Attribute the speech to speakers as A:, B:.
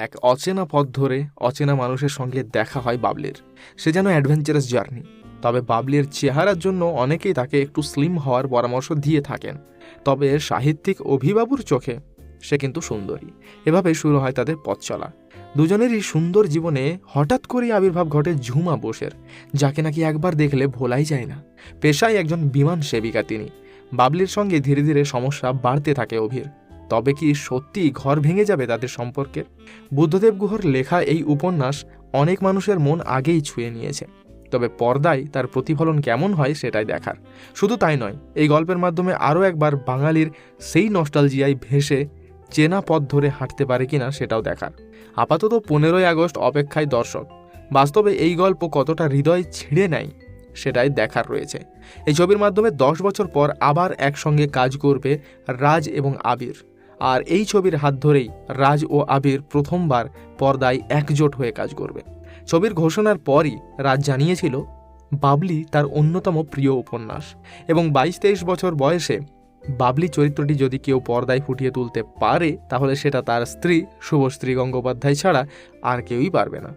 A: এক অচেনা পথ ধরে অচেনা মানুষের সঙ্গে দেখা হয় বাবলির। সে যেন অ্যাডভেঞ্চারাস জার্নি তবে বাবলির চেহারার জন্য অনেকেই তাকে একটু স্লিম হওয়ার পরামর্শ দিয়ে থাকেন। তবে সাহিত্যিক অভিবাবুর চোখে সে কিন্তু সুন্দরী। এভাবে শুরু হয় তাদের পথ চলা। দুজনেরই সুন্দর জীবনে হঠাৎ করেই আবির্ভাব ঘটে ঝুমা বোসের, যাকে নাকি একবার দেখলে ভোলাই যায় না। পেশায় একজন বিমান সেবিকা তিনি। বাবলির সঙ্গে ধীরে ধীরে সমস্যা বাড়তে থাকে অভির। তবে কি সত্যি ঘর ভেঙে যাবে তাদের সম্পর্কে? বুদ্ধদেব গুহর লেখা এই উপন্যাস অনেক মানুষের মন আগেই ছুঁয়ে নিয়েছে। তবে পর্দায় তার প্রতিফলন কেমন হয় সেটাই দেখার। শুধু তাই নয়, এই গল্পের মাধ্যমে আরও একবার বাঙালির সেই নস্টালজিয়ায় ভেসে চেনা পথ ধরে হাঁটতে পারে কিনা সেটাও দেখার। আপাতত পনেরোই আগস্ট অপেক্ষায় দর্শক। বাস্তবে এই গল্প কতটা হৃদয় ছিঁড়ে নেয় সেটাই দেখার রয়েছে। এই ছবির মাধ্যমে দশ বছর পর আবার একসঙ্গে কাজ করবে রাজ এবং আবির। আর এই ছবির হাত ধরেই রাজ ও আবির প্রথমবার পর্দায় একজোট হয়ে কাজ করবে। ছবির ঘোষণার পরই রাজ জানিয়েছিল, বাবলি তার অন্যতম প্রিয় উপন্যাস এবং বাইশ তেইশ বছর বয়সে বাবলি চরিত্রটি যদি কেউ পর্দায় ফুটিয়ে তুলতে পারে, তাহলে সেটা তার স্ত্রী শুভশ্রী গঙ্গোপাধ্যায় ছাড়া আর কেউই পারবে না।